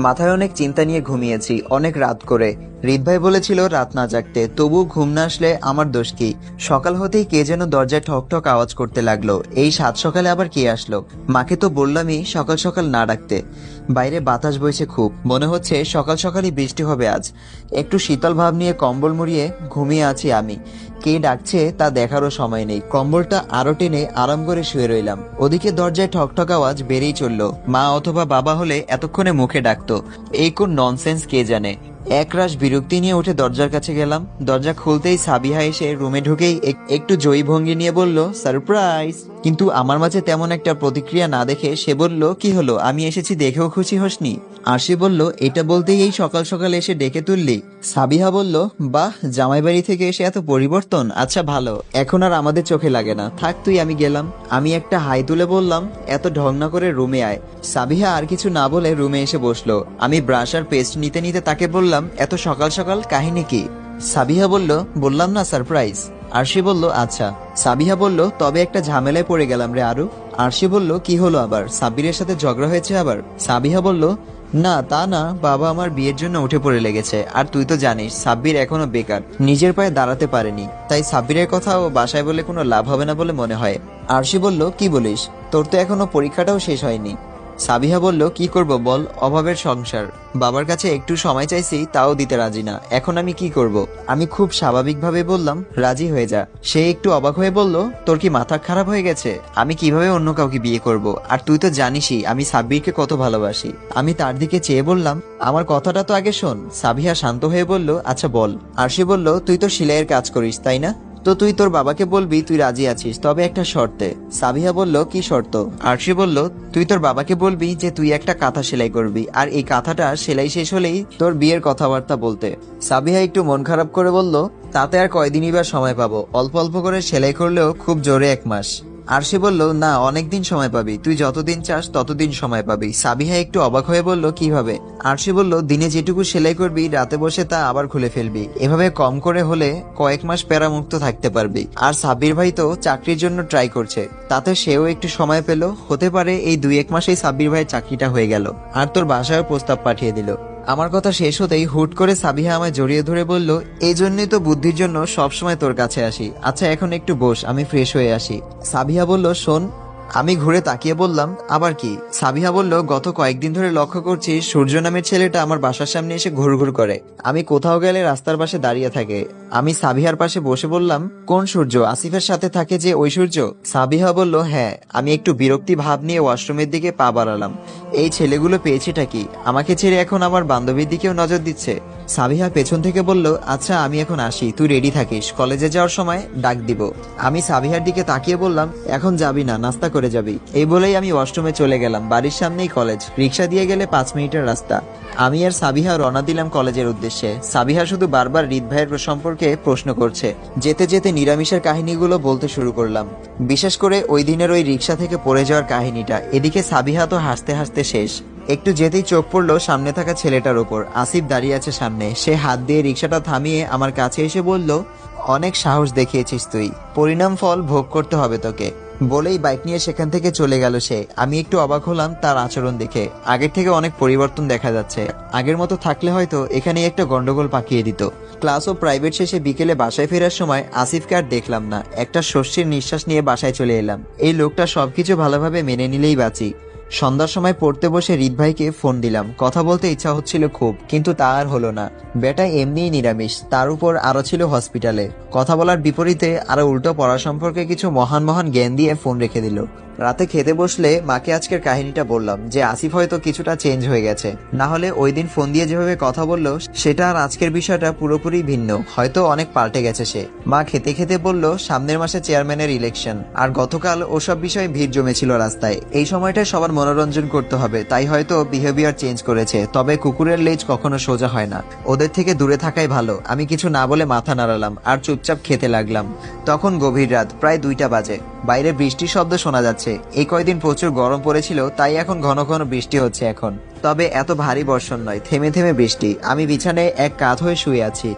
মাথায় অনেক চিন্তা নিয়ে ঘুমিয়েছি অনেক রাত করে। রিত ভাই বলেছিল, রাত না জাগতে, তবু ঘুম না আসলে আমার দোষ কি? সকাল হতেই কে যেন দরজায় ঠক ঠক আওয়াজ করতে লাগল। এই সাত সকালে আবার কে আসলো? মাকে তো বললামই সকাল সকাল না ডাকতে। বাইরে বাতাস বইছে খুব। মনে হচ্ছে সকাল সকালই বৃষ্টি হবে আজ। একটু শীতল ভাব নিয়ে কম্বল মুড়িয়ে ঘুমিয়ে আছি আমি। কে ডাকছে তা দেখারও সময় নেই। কম্বলটা আরও টেনে আরাম করে শুয়ে রইলাম। ওদিকে দরজায় ঠকঠক আওয়াজ বেড়েই চলল। মা অথবা বাবা হলে এতক্ষণে মুখে ডাকতো। এই কোন ননসেন্স কে জানে? একরাশ বিরক্তি নিয়ে উঠে দরজার কাছে গেলাম। দরজা খুলতেই সাবিহা এসে রুমে ঢুকেই এক- একটু জয়ী ভঙ্গি নিয়ে বলল, সারপ্রাইজ! কিন্তু আমার মাঝে তেমন একটা প্রতিক্রিয়া না দেখে সে বলল, কি হলো? আমি এসেছি দেখেও খুশি হসনি। আর সে বলল, এটা বলতেই এই সকাল সকাল এসে ডেকে তুললি। সাবিহা বলল, বাহ জামাই বাড়ি থেকে এসে এত পরিবর্তন? আচ্ছা ভালো। এখন আর আমাদের চোখে লাগে না। থাক, তুই, আমি গেলাম। আমি একটা হাই তুলে বললাম, এত ঢং না করে রুমে আয়। সাবিহা আর কিছু না বলে রুমে এসে বসল। আমি ব্রাশ আর পেস্ট নিতে নিতে তাকে বললাম, এত সকাল সকাল কাহিনী কি? সাবিহা বলল, বললাম না, সারপ্রাইজ। আরশি বলল আচ্ছা। সাবিহা বলল, তবে একটা ঝামেলায় পড়ে গেলাম রে আরু। আরশি বলল, কি হলো আবার? সাব্বিরের সাথে ঝগড়া হয়েছে আবার? সাবিহা বলল, না, তা না। বাবা আমার বিয়ের জন্য উঠে পড়ে লেগেছে। আর তুই তো জানিস, সাব্বির এখনও বেকার। নিজের পায়ে দাঁড়াতে পারেনি। তাই সাব্বিরের কথা ও বাসায় বলে কোনো লাভ হবে না বলে মনে হয়। আরশি বলল, কি বলিস? তোর তো এখনও পরীক্ষাটাও শেষ হয়নি। সাবিহা বলল, কি করব বল, অভাবের সংসার। বাবার কাছে একটু সময় চাইছি, তাও দিতে রাজি না। এখন আমি কি করব? আমি খুব স্বাভাবিকভাবে বললাম, রাজি হয়ে যা। সে একটু অবাক হয়ে বলল, তোর কি মাথা খারাপ হয়ে গেছে? আমি কীভাবে অন্য কাউকে বিয়ে করব? আর তুই তো জানিসই, আমি সাব্বিরকে কত ভালোবাসি। আমি তার দিকে চেয়ে বললাম, আমার কথাটা তো আগে শোন। সাবিহা শান্ত হয়ে বলল আচ্ছা বল। আর সে বলল, তুই তো সেলাইয়ের কাজ করিস, তাই না? তো তুই তোর বাবাকে বলবি তুই রাজি আছিস, তবে একটা শর্তে। সাবিহা বলল, কি শর্ত? আর সে বলল, তুই তোর বাবাকে বলবি যে তুই একটা কাঁথা সেলাই করবি, আর এই কাঁথাটা সেলাই শেষ হলেই তোর বিয়ের কথাবার্তা বলতে। সাবিহা একটু মন খারাপ করে বলল, তাতে আর কয়দিনই বা সময় পাবো? অল্প অল্প করে সেলাই করলেও খুব জোরে এক মাস। আর সে বলল, না, অনেকদিন সময় পাবি। তুই যতদিন চাস, ততদিন সময় পাবি। সাবিহা একটু অবাক হয়ে বলল, কীভাবে? আর সে বলল, দিনে যেটুকু সেলাই করবি, রাতে বসে তা আবার খুলে ফেলবি। এভাবে কম করে হলে কয়েক মাস প্যারামুক্ত থাকতে পারবি। আর সাব্বির ভাই তো চাকরির জন্য ট্রাই করছে। তাতে সেও একটু সময় পেল। হতে পারে এই দুই এক মাসেই সাব্বির ভাইয়ের চাকরিটা হয়ে গেল। আর তোর বাসায় প্রস্তাব পাঠিয়ে দিল। আমার কথা শেষ হতেই হুট করে সাবিহা আমায় জড়িয়ে ধরে বলল এই জন্যই তো বুদ্ধির জন্য সবসময় তোর কাছে আসি। আচ্ছা এখন একটু বস, আমি ফ্রেশ হয়ে আসি। সাবিহা বলল, শোন, আমি ঘুরে তাকিয়ে বললাম, আবার কি? সাবিহা বলল, গত কয়েকদিন ধরে লক্ষ্য করছি সূর্য নামের ছেলেটা আমার বাসার সামনে এসে ঘুরঘুর করে। আমি কোথাও গেলে রাস্তার পাশে দাঁড়িয়ে থাকে। আমি সাবিহার পাশে বসে বললাম, কোন সূর্য? আসিফের সাথে থাকে যে ওই সূর্য? সাবিহা বলল হ্যাঁ আমি একটু বিরক্তি ভাব নিয়ে ওয়াশরুমের দিকে পা বাড়ালাম। এই ছেলেগুলো পেয়েছিটা কি? আমাকে ছেড়ে এখন আমার বান্ধবীর দিকেও নজর দিচ্ছে। সাবিহা পেছন থেকে বলল আচ্ছা আমি এখন আসি, তুই রেডি থাকিস, কলেজে যাওয়ার সময় ডাক দিব। আমি সাবিহার দিকে তাকিয়ে বললাম, এখন যাবি না, নাস্তা করে যাবি। এই বলেই আমি ওয়াশরুমে চলে গেলাম, বাড়ির সামনেই কলেজ, রিক্সা দিয়ে গেলে পাঁচ মিনিটের রাস্তা। আমি আর সাবিহা রওনা দিলাম কলেজের উদ্দেশ্যে। সাবিহা শুধু বারবার রিদ ভাইয়ের সম্পর্কে প্রশ্ন করছে। যেতে যেতে নিরামিষের কাহিনীগুলো বলতে শুরু করলাম। বিশেষ করে ওই দিনের ওই রিক্সা থেকে পড়ে যাওয়ার কাহিনীটা। এদিকে সাবিহা তো হাসতে হাসতে শেষ। একটু যেতেই চোখ পড়ল সামনে থাকা ছেলেটার ওপর। আসিফ দাঁড়িয়ে আছে সামনে। সে হাত দিয়ে রিক্সাটা থামিয়ে আমার কাছে এসে বলল, অনেক সাহস দেখিয়েছিস তুই। পরিণাম ফল ভোগ করতে হবে তোকে। বলেই বাইক নিয়ে সেখান থেকে চলে গেল সে। আমি একটু অবাক হলাম তার আচরণ দেখে। আগের থেকে অনেক পরিবর্তন দেখা যাচ্ছে। আগের মতো থাকলে হয়তো এখানে একটা গন্ডগোল পাকিয়ে দিত। ক্লাস ও প্রাইভেট শেষে বিকেলে বাসায় ফেরার সময় আসিফকে আর দেখলাম না। একটা শস্যের নিঃশ্বাস নিয়ে বাসায় চলে এলাম। এই লোকটা সবকিছু ভালোভাবে মেনে নিলেই বাঁচি। সন্ধ্যার সময় পড়তে বসে রিদ ভাইকে ফোন দিলাম। কথা বলতে ইচ্ছা হচ্ছিল খুব, কিন্তু তা আর হলো না। বেটা এমনিই নিরামিষ, তার উপর আরও ছিল হসপিটালে। কথা বলার বিপরীতে আরও উল্টো পড়া সম্পর্কে কিছু মহান মহান জ্ঞান দিয়ে ফোন রেখে দিল। রাতে খেতে বসলে মাকে আজকের কাহিনীটা বললাম, যে আসিফ হয়তো কিছুটা চেঞ্জ হয়ে গেছে। না হলে ওই দিন ফোন দিয়ে যেভাবে কথা বলল, সেটা আর আজকের বিষয়টা পুরোপুরি ভিন্ন। হয়তো অনেক পাল্টে গেছে সে। মা খেতে খেতে বলল, সামনের মাসে চেয়ারম্যানের ইলেকশন আর গতকাল ওসব বিষয়ে ভিড় জমেছিল রাস্তায়। এই সময়টা সবার মনোরঞ্জন করতে হবে। তাই হয়তো বিহেভিয়ার চেঞ্জ করেছে, তবে কুকুরের লেজ কখনো সোজা হয় না। ওদের থেকে দূরে থাকাই ভালো। আমি কিছু না বলে মাথা নাড়ালাম আর চুপচাপ খেতে লাগলাম। তখন গভীর রাত, প্রায় দুইটা বাজে। বাইরে বৃষ্টির শব্দ শোনা যাচ্ছে। এই কয়দিন প্রচুর গরম পড়েছিল, তাই এখন ঘন ঘন বৃষ্টি হচ্ছে এখন। তবে এত ভারী বর্ষণ নয়, থেমে থেমে বৃষ্টি। আমি বিছানায় এক কাত হয়ে শুয়ে আছি।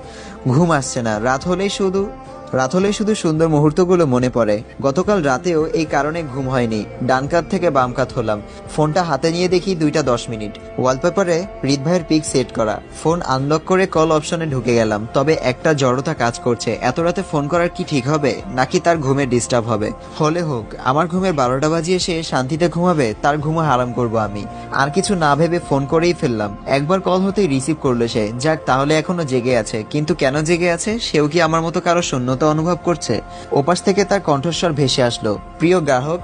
ঘুম আসছে না। রাত হলেই শুধু রাত শুধু সুন্দর মুহূর্তগুলো মনে পড়ে। গতকাল রাতেও এই কারণে ঘুম হয়নি। ডান কাত থেকে বাম কাত হলাম। ফোনটা হাতে নিয়ে দেখি দুইটা দশ মিনিট। ওয়ালপেপারে হৃদ ভাইয়ের পিক সেট করা। ফোন আনলক করে কল অপশনে ঢুকে গেলাম। তবে একটা জড়তা কাজ করছে। এত রাতে ফোন করার কি ঠিক হবে? নাকি তার ঘুমে ডিস্টার্ব হবে? হলে হোক, আমার ঘুমের বারোটা বাজিয়ে সে শান্তিতে ঘুমাবে, তার ঘুমো হারাম করব আমি। আর কিছু না ভেবে ফোন করেই ফেললাম। একবার কল হতেই রিসিভ করল সে। যাক, তাহলে এখনও জেগে আছে। কিন্তু কেন জেগে আছে? সেও কি আমার মতো কারও শূন্যতা অনুভব করছে। ওপাশ থেকে তার কণ্ঠস্বর ভেসে আসলো। প্রিয় গ্রাহক,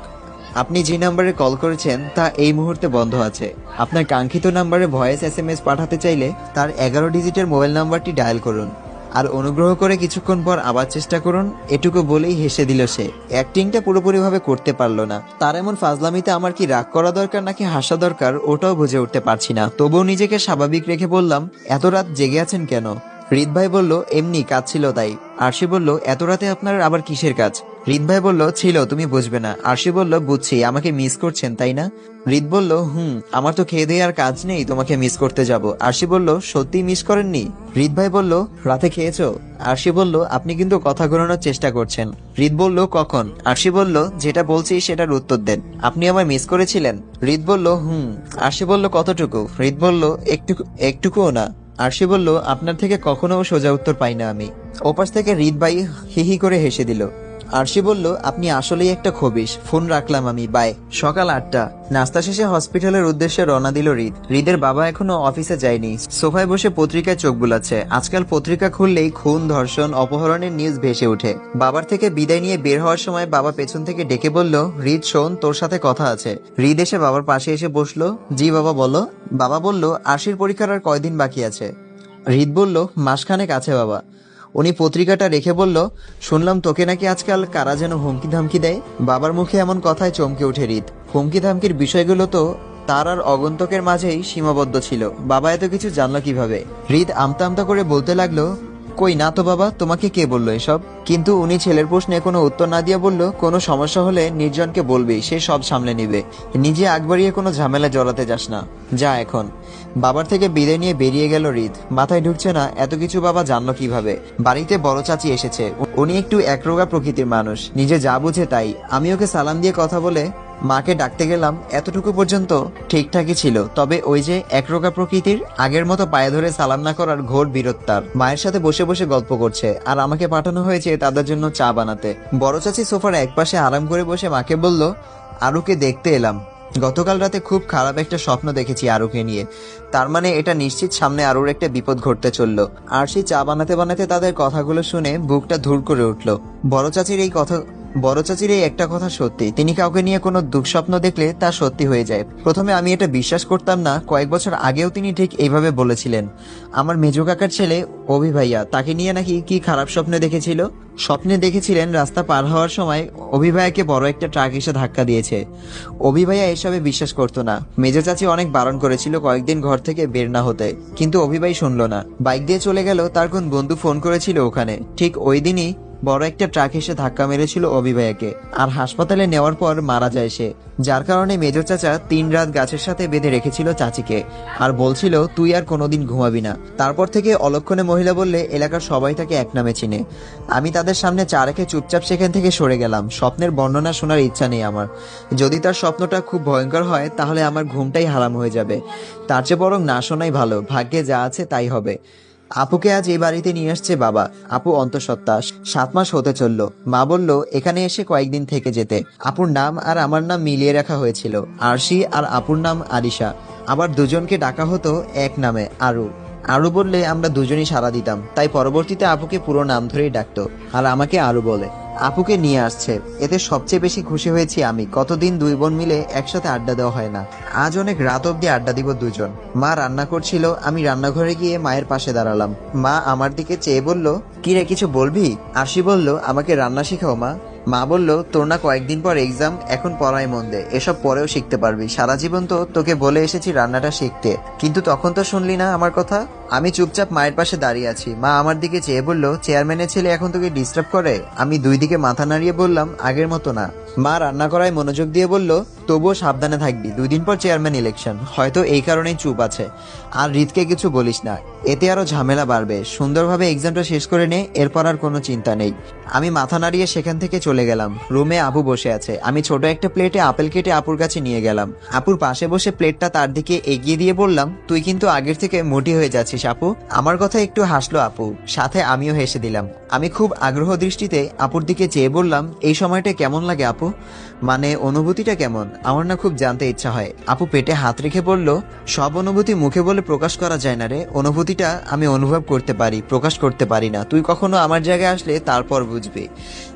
আপনি যে নাম্বারে কল করেছেন, তা এই মুহূর্তে বন্ধ আছে। আপনার কাঙ্ক্ষিত নাম্বারে ভয়েস এস এম এস পাঠাতে চাইলে তার এগারো ডিজিটের মোবাইল নাম্বারটি ডায়াল করুন। আর অনুগ্রহ করে কিছুক্ষণ পর আবার চেষ্টা করুন, এটুকু বলেই হেসে দিল সে। অ্যাক্টিংটা পুরোপুরিভাবে করতে পারল না। তার এমন ফাজলামিতে আমার কি রাগ করা দরকার নাকি হাসা দরকার, ওটাও বুঝে উঠতে পারছি না। তবুও নিজেকে স্বাভাবিক রেখে বললাম, এত রাত জেগে আছেন কেন? হৃদ ভাই বলল, এমনি, কাজ ছিল তাই। আরশি বলল, এত রাতে আপনার আবার কিসের কাজ? হৃদ ভাই বলল, ছিল, তুমি বুঝবে না। আরশি বলল, বুঝছি, আমাকে মিস করছেন, তাই না? হৃদ বলল, হুম, আমার তো খেয়ে দিয়ে আর কাজ নেই, তোমাকে মিস করতে যাব। আরশি বলল সত্যি মিস করেননি? হৃদ ভাই বলল, রাতে খেয়েছো? আরশি বলল, আপনি কিন্তু কথা ঘোরানোর চেষ্টা করছেন। হৃদ বলল, কখন? আরশি বলল, যেটা বলছি সেটার উত্তর দেন। আপনি আমায় মিস করেছিলেন? হৃদ বলল, হুম। আরশি বলল, কতটুকু? হৃদ বলল একটু একটুকুও না। আরশি বলল, আপনার থেকে কখনো সোজা উত্তর পাই না আমি। ওপাশ থেকে হৃদ ভাই হিহি করে হেসে দিল। আরশি বলল, আপনি আসলেই একটা খবিস ফোন রাখলাম আমি, বাই। সকাল আটটা। নাস্তা শেষে হসপিটালের উদ্দেশ্যে রওনা দিল হৃদ। হৃদের বাবা এখনও অফিসে যায়নি। সোফায় বসে পত্রিকায় চোখ বুলাচ্ছে। আজকাল পত্রিকা খুললেই খুন, ধর্ষণ, অপহরণের নিউজ ভেসে ওঠে। বাবার থেকে বিদায় নিয়ে বের হওয়ার সময় বাবা পেছন থেকে ডেকে বলল, হৃদ, শোন, তোর সাথে কথা আছে। হৃদ এসে বাবার পাশে এসে বসল। জি বাবা, বলো। বাবা বলল আশির পরীক্ষার আর কয়দিন বাকি আছে? হৃদ বলল, মাসখানেক আছে বাবা। উনি পত্রিকাটা রেখে বলল, শুনলাম তোকে নাকি আজকাল কারা যেন হুমকি ধামকি দেয়? বাবার মুখে এমন কথায় চমকে ওঠে রিত। হুমকি ধামকির বিষয়গুলো তো তার আর অগন্তকের মাঝেই সীমাবদ্ধ ছিল। বাবা এত কিছু জানলো কীভাবে? হৃদ আমতা আমতা করে বলতে লাগল কই না তো বাবা? তোমাকে কে বলল এসব? কিন্তু উনি ছেলের প্রশ্নে কোনো উত্তর না দিয়ে বলল, কোনো সমস্যা হলে নির্জনকে বলবি, সে সব সামলে নিবে। নিজে আগ বাড়িয়ে কোনো ঝামেলা জড়াতে যাস না। যা এখন। বাবার থেকে বিদায় নিয়ে বেরিয়ে গেল রিদ মাথায় ঢুকছে না, এত কিছু বাবা জানলো কীভাবে? বাড়িতে বড় চাচি এসেছে। উনি একটু একরোগা প্রকৃতির মানুষ। নিজে যা বুঝে তাই। আমি ওকে সালাম দিয়ে কথা বলে মাকে ডাকতে গেলাম এতটুকু পর্যন্ত ঠিকঠাকই ছিল, তবে ওই যে একরোগা প্রকৃতির আগের মতো পায়ে ধরে সালাম না করার ঘোর বিরত্তার মায়ের সাথে বসে বসে গল্প করছে, আর আমাকে পাঠানো হয়েছে তাদের জন্য চা বানাতে। বড় চাচি সোফার একপাশে আরাম করে বসে মাকে বলল, আরুকে দেখতে এলাম। গতকাল রাতে খুব খারাপ একটা স্বপ্ন দেখেছি আরুকে নিয়ে। তার মানে এটা নিশ্চিত সামনে আরুর একটা বিপদ ঘটতে চলল। আর সেই চা বানাতে বানাতে তাদের কথাগুলো শুনে বুকটা ধুর করে উঠল। বড় চাচির এই কথা বড় চাচির এই একটা কথা সত্যি। তিনি কাউকে নিয়ে কোনো দুঃস্বপ্ন দেখলে তা সত্যি হয়ে যায়। প্রথমে আমি এটা বিশ্বাস করতাম না, কয়েক বছর আগেও তিনি ঠিক এইভাবে বলেছিলেন। আমার মেজো কাকার ছেলে, অভি ভাইয়া, তাকে নিয়ে নাকি কি খারাপ স্বপ্নে দেখেছিল? স্বপ্নে দেখেছিলেন রাস্তা পার হওয়ার সময় অভি ভাইয়াকে বড় একটা ট্রাক এসে ধাক্কা দিয়েছে। অভি ভাইয়া এসবে বিশ্বাস করতো না। মেজো চাচি অনেক বারণ করেছিল কয়েকদিন ঘর থেকে বের না হতে। কিন্তু অভি ভাই শুনলো না। বাইক দিয়ে চলে গেল, তার কোন বন্ধু ফোন করেছিল ওখানে। ঠিক ওই দিনই বড় একটা ট্রাক এসে ধাক্কা মেরেছিল ভাইয়াকে আর হাসপাতালে নেওয়ার পর মারা যায় সে। যার কারণে মেজর চাচা তিন রাত গাছের সাথে বেঁধে রেখেছিল চাচিকে আর বলছিল, তুই আর কোনোদিন ঘুমাবি না। তারপর থেকে অলক্ষণে মহিলা বললে, এলাকার সবাই তাকে এক নামে চিনে। আমি তাদের সামনে চা রেখে চুপচাপ সেখান থেকে সরে গেলাম। স্বপ্নের বর্ণনা শোনার ইচ্ছা নেই আমার। যদি তার স্বপ্নটা খুব ভয়ঙ্কর হয়, তাহলে আমার ঘুমটাই হারাম হয়ে যাবে। তার চেয়ে বরং না শোনাই ভালো। ভাগ্যে যা আছে তাই হবে। আপুকে আজ এই বাড়িতে নিয়ে আসছে বাবা। আপু অন্তঃসত্ত্বা সাত মাস হতে চলল। মা বলল, এখানে এসে কয়েকদিন থেকে যেতে। আপুর নাম আর আমার নাম মিলিয়ে রাখা হয়েছিল। আরশি আর আপুর নাম আরিশা। আবার দুজনকে ডাকা হতো এক নামে, আরু। আরু বললে, আমরা দুজনই সাড়া দিতাম। তাই পরবর্তীতে আপুকে পুরো নাম ধরেই ডাকতো। আর আমাকে আরু বলে। আপুকে নিয়ে আসছে। এতে সবচেয়ে বেশি খুশি হয়েছি আমি। কতদিন দুই বোন মিলে একসাথে আড্ডা দেওয়া হয় না। আজ অনেক রাত অব্দি আড্ডা দিব দুজন। মা রান্না করছিল, আমি রান্নাঘরে গিয়ে মায়ের পাশে দাঁড়ালাম। মা আমার দিকে চেয়ে বলল, কি রে, কিছু বলবি? আশি বলল, আমাকে রান্না শেখাও, মা। মা বলল, তোর না কয়েকদিন পর এক্সাম এখন পড়ায় মন দে। এসব পরেও শিখতে পারবি। সারা জীবন তো তোকে বলে এসেছি রান্নাটা শিখতে। কিন্তু তখন তো শুনলি না আমার কথা? আমি চুপচাপ মায়ের পাশে দাঁড়িয়ে আছি। মা আমার দিকে চেয়ে বলল, চেয়ারম্যানের ছেলে এখন তোকে ডিস্টার্ব করে? আমি দুই দিকে মাথা নাড়িয়ে বললাম, আগের মতো না। মা রান্না করায় মনোযোগ দিয়ে বলল, তবুও সাবধানে থাকবি। দুই দিন পর চেয়ারম্যান ইলেকশন হয়তো এই কারণেই চুপ আছে। আর রিতকে কিছু বলিস না। এতে আরও ঝামেলা বাড়বে। সুন্দরভাবে এক্সামটা শেষ করে নে, এরপর আর কোনো চিন্তা নেই। আমি মাথা নাড়িয়ে সেখান থেকে চলে গেলাম। রুমে আবু বসে আছে। আমি ছোট একটা প্লেটে আপেল কেটে আপুর কাছে নিয়ে গেলাম। আপুর পাশে বসে প্লেটটা তার দিকে এগিয়ে দিয়ে বললাম, তুই কিন্তু আগের থেকে মোটি হয়ে যাচ্ছিস। আপু? আমার কথা একটু হাসলো, আপু। সাথে আমিও হেসে দিলাম। আমি খুব আগ্রহ দৃষ্টিতে আপুর দিকে চেয়ে বললাম, এই সময়টা কেমন লাগে, আপু? মানে অনুভূতিটা কেমন? আমার না খুব জানতে ইচ্ছা হয়। আপু পেটে হাত রেখে বলল, সব অনুভূতি মুখে বলে প্রকাশ করা যায় না রে। অনুভূতিটা আমি অনুভব করতে পারি, প্রকাশ করতে পারি না। তুই কখনো আমার জায়গায় আসলে তারপর বুঝবি।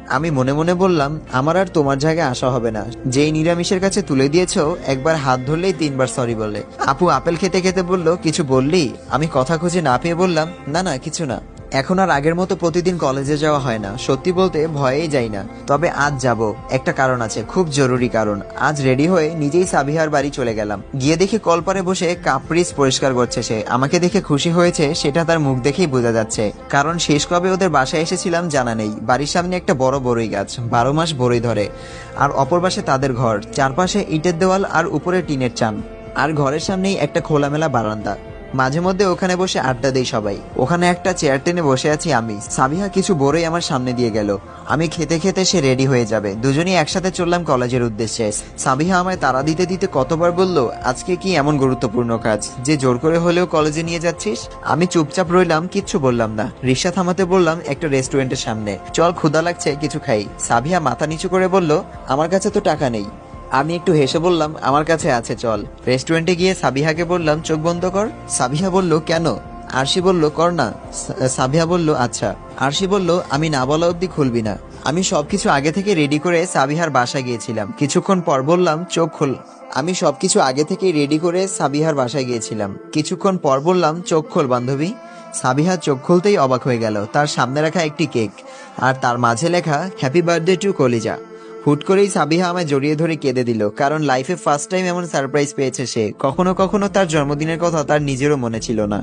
আমি মনে মনে বললাম, আমার আর তোমার জায়গায় আসা হবে না। যেই নিরামিষের কাছে তুলে দিয়েছ, একবার হাত ধরলেই তিনবার সরি বলে। আপু আপেল খেতে খেতে বলল, কিছু বললি? আমি কথা খুঁজে না পেয়ে বললাম, না না, কিছু না। এখন আর আগের মতো প্রতিদিন কলেজে যাওয়া হয় না। সত্যি বলতে ভয়েই যাই না। তবে আজ যাব। একটা কারণ আছে, খুব জরুরি কারণ। আজ রেডি হয়ে নিজেই সাবিহার বাড়ি চলে গেলাম। গিয়ে দেখি কলপারে বসে কাপড়িস পরিষ্কার করছে সে। আমাকে দেখে খুশি হয়েছে, সেটা তার মুখ দেখেই বোঝা যাচ্ছে। কারণ শেষ কবে ওদের বাসায় এসেছিলাম জানা নেই। বাড়ির সামনে একটা বড় বড়ই গাছ, বারো মাস বড়ই ধরে। আর অপর পাশে তাদের ঘর। চারপাশে ইটের দেওয়াল আর উপরে টিনের চান। আর ঘরের সামনেই একটা খোলামেলা বারান্দা। মাঝে মধ্যে ওখানে বসে আড্ডা দেই সবাই। ওখানে একটা চেয়ার টেনে বসে আছি আমি। সাবিহা কিছু বড়ই আমার সামনে দিয়ে গেল। আমি খেতে খেতে সে রেডি হয়ে যাবে। দুজনেই একসাথে চললাম কলেজের উদ্দেশ্যে। সাবিহা আমায় তারা দিতে দিতে কতবার বলল, আজকে কি এমন গুরুত্বপূর্ণ কাজ? যে জোর করে হলেও কলেজে নিয়ে যাচ্ছিস? আমি চুপচাপ রইলাম, কিচ্ছু বললাম না। রিক্সা থামাতে বললাম, একটা রেস্টুরেন্টের সামনে। চল ক্ষুদা লাগছে, কিছু খাই। সাবিহা মাথা নিচু করে বলল, আমার কাছে তো টাকা নেই। আমি একটু হেসে বললাম, আমার কাছে আছে, চল। রেস্টুরেন্টে গিয়ে সাবিহাকে বললাম, চোখ বন্ধ কর। সাবিহা বলল, কেন? আরশি বলল, কর না। সাবিহা বলল আচ্ছা। আরশি বলল, আমি না বলা অব্দি খুলবি না। আমি সবকিছু আগে থেকে রেডি করে সাবিহার বাসায় গিয়েছিলাম। কিছুক্ষণ পর বললাম, চোখ খোল। আমি সবকিছু আগে থেকে রেডি করে সাবিহার বাসায় গিয়েছিলাম। কিছুক্ষণ পর বললাম, চোখ খোল, বান্ধবী। সাবিহা চোখ খুলতেই অবাক হয়ে গেল। তার সামনে রাখা একটি কেক আর তার মাঝে লেখা, হ্যাপি বার্থডে টু কলিজা। হুট করেই সাবিহা আমায় জড়িয়ে ধরে কেঁদে দিল, কারণ লাইফে ফার্স্ট টাইম এমন সারপ্রাইজ পেয়েছে সে। কখনো কখনো তার জন্মদিনের কথা তার নিজেরও মনে ছিল না।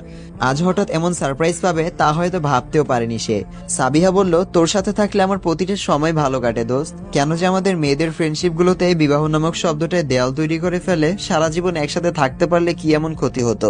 আজ হঠাৎ এমন সারপ্রাইজ পাবে তা হয়তো ভাবতেও পারেনি সে। সাবিহা বলল, তোর সাথে থাকলে আমার প্রতিটা সময় ভালো কাটে, দোস্ত। কেন যে আমাদের মেয়েদের ফ্রেন্ডশিপ গুলোতে বিবাহ নামক শব্দটায় দেয়াল তৈরি করে ফেলে সারা জীবন একসাথে থাকতে পারলে কি এমন ক্ষতি হতো?